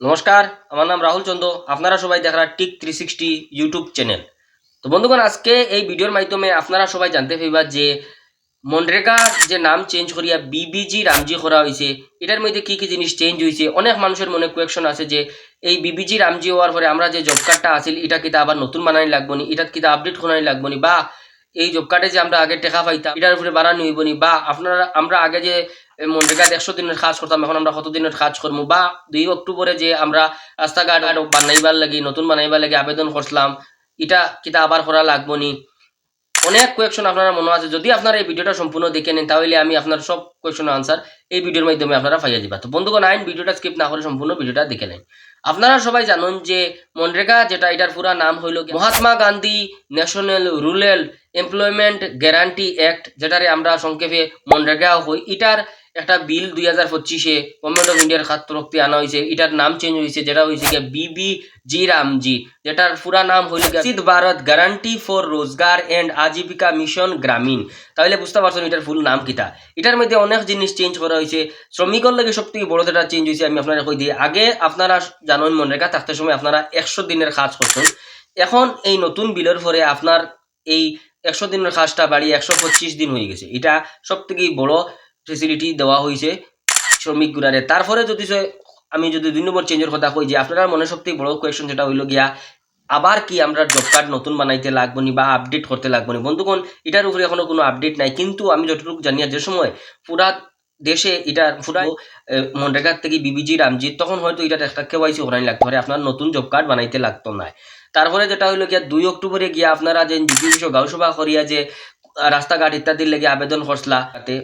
নমস্কার, আমার নাম রাহুল চন্দ্র আপনারা সবাই দেখরা tick three sixty YouTube channel তো বন্ধুগণ, আজকে এই ভিডিওর মাধ্যমে আপনারা সবাই জানতে পারবা যে মনরেগা যে নাম চেঞ্জ করিয়া বিবিজি রামজি করা হয়েছে এটার মধ্যে কি কি জিনিস চেঞ্জ হয়েছে অনেক মানুষের মনে কোয়েকশন আছে যে এই বিবিজি রামজি হওয়ার পরে আমরা যে জব কার্ডটা আছিল এটা কিতা আবার নতুন বানানি লাগবো নি এটা কিতা আপডেট করানি লাগবো নি, বা এই জব কার্ডে যে আমরা আগে টেকা পাইতাম, এটার উপরে বাড়ানো হইব নি। বা আপনারা, আমরা আগে যে মনরেগাতে একশো দিনের কাজ করতাম, এখন আমরা কত দিনের কাজ করব বা দুই অক্টোবরে যে আমরা রাস্তাঘাট বানাইবার লাগি, নতুন বানাইবার লাগি, আবেদন করছিলাম, এটা কিতা আবার করা লাগবো নি? অনেক কোয়েকশন আপনারা মনে আছে। যদি আপনারা এই ভিডিওটা সম্পূর্ণ দেখে নেন, তাহলে আমি আপনার সব কোয়েকশনের আনসার এই ভিডিওর মাধ্যমে আপনারা পাইয়া দিবা তো বন্ধুগণ, আইন ভিডিওটা স্কিপ না করে সম্পূর্ণ ভিডিওটা দেখে নেন। আপনারা সবাই জানেন যে মনরেগা যেটা, এটার পুরা নাম হইল Mahatma Gandhi national rural employment guarantee act যেটারে আমরা সংক্ষেপে মনরেগা হই এটার একটা বিল দুই হাজার পঁচিশে গভর্নমেন্ট অফ ইন্ডিয়ার খাত তরফতে আনা হয়েছে। এটার নাম চেঞ্জ হয়েছে, যেটা হয়েছে গিয়ে বিবি জি রামজি যেটার পুরা নাম হইল Viksit Bharat guarantee for Rozgar and Ajeevika mission Gramin তাহলে বুঝতে পারছেন এটার ফুল নাম কিটা এটার মধ্যে অনেক জিনিস চেঞ্জ করা হয়েছে। শ্রমিকের লাগে সব থেকে বড় যেটা চেঞ্জ হয়েছে, আমি আপনারা কই দিই। আগে আপনারা জানেন মনরেগা থাকতে সময় আপনারা একশো দিনের কাজ করছেন। এখন এই নতুন বিলের পরে আপনার এই একশো দিনের কাজটা বাড়ি একশো পঁচিশ দিন হয়ে গেছে। এটা সব থেকে বড় ফেসিলিটি দেওয়া হয়েছে শ্রমিক গুলারে। তারপরে যদি আমি যদি দুই নম্বর চেঞ্জের কথা কই যে, আপনারা মনে সব থেকে বড় কোয়েশন যেটা হইল গিয়া, আবার কি আমরা জব কার্ড নতুন বানাইতে লাগবো নি বা আপডেট করতে লাগবো নি? বন্ধুগণ, এটার উপরে এখনও কোনো আপডেট নাই। কিন্তু আমি যতটুকু জানি যে সময় পুরা দেশে এটা পুরা মনরেগার থেকে বিবিজি রামজি তখন হয়তো এটা একটা কেওয়াইসি করানি লাগতে। পারে আপনার নতুন জব কার্ড বানাইতে লাগতো না তারপরে যেটা হইল গিয়া দুই অক্টোবরে গিয়া আপনারা যে দ্বিতীয় বিশ্ব করিয়া যে রাস্তাঘাট ইত্যাদির লেগে আবেদন করসলা তাতে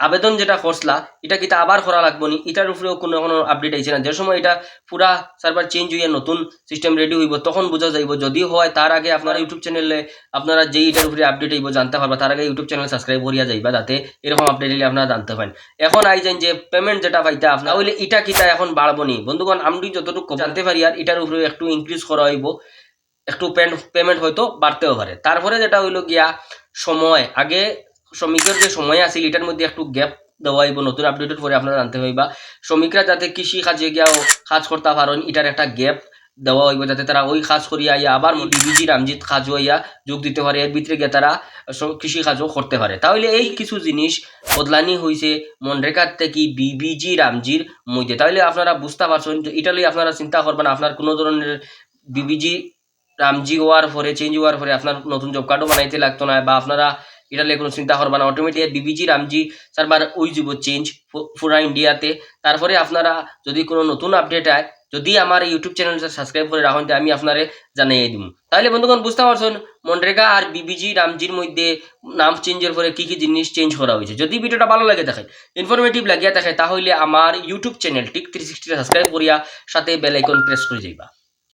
আবেদন যেটা করসলা এটা কিতা আবার করা লাগবো নি? এটার উপরেও কোনো কোনো আপডেট আইছে না। যে সময় এটা পুরা সার্ভার চেঞ্জ হইয়া নতুন সিস্টেম রেডি হইব, তখন বোঝা যাইব। যদি হয়, তার আগে আপনারা ইউটিউব চ্যানেলে আপনারা যেই এটার উপরে আপডেট হইব জানতে পারবা। তার আগে ইউটিউব চ্যানেল সাবস্ক্রাইব করিয়া যাইবা, যাতে এরকম আপডেট হইলে আপনারা জানতে পারেন। এখন আই যে পেমেন্ট যেটা পাইতা আপনার হইলে এটা কিতা এখন বাড়বো নি? বন্ধুগণ আমি যতটুকু জানতে পারি আর এটার উপরে একটু ইনক্রিজ করা হইব। একটু পেমেন্ট হয়তো বাড়তেও পারে। তারপরে যেটা হইল গিয়া, সময়। আগে শ্রমিকের যে সময় আছে, এটার মধ্যে একটু গ্যাপ দেওয়া হইব, নতুন আপডেটের পরে আপনারা জানতে পারবা শ্রমিকরা যাতে কৃষি কাজে গিয়াও কাজ করতে পারেন, এটার একটা গ্যাপ দেওয়া হইব, যাতে তারা ওই কাজ করিয়া ইয়া আবার বিবিজি রামজিৎ কাজ হইয়া যোগ দিতে পারে। এর ভিতরে গিয়ে তারা কৃষি কাজও করতে পারে। তাহলে এই কিছু জিনিস বদলানি হয়েছে মনরেগার থেকে বিবিজি রামজির মধ্যে। তাহলে আপনারা বুঝতে পারছেন এটা লই আপনারা চিন্তা করবেন আপনার কোনো ধরনের বিবিজি রামজি হওয়ার পরে চেঞ্জ হওয়ার পরে আপনার নতুন জব কার্ডও বানাইতে লাগতো না বা আপনারা এটা নিয়ে কোনো চিন্তা করবেন না। অটোমেটিক বিবিজি রামজি সার্ভার ওই যাব চেঞ্জ পুরা ইন্ডিয়াতে তারপরে আপনারা যদি কোনো নতুন আপডেট আয়, যদি আমার ইউটিউব চ্যানেলটা সাবস্ক্রাইব করে রাখুন আমি আপনারে জানিয়ে দিব তাহলে বন্ধুগণ, বুঝতে পারছেন মনরেগা আর বিবিজি রামজির মধ্যে নাম চেঞ্জের পরে কি কি জিনিস চেঞ্জ করা হয়েছে। যদি ভিডিওটা ভালো লাগে থাকে ইনফরমেটিভ লাগিয়া থাকে তাহলে আমার YouTube channel tick three sixty subscribe করিয়া সাথে বেল আইকন প্রেস করে যাইবা।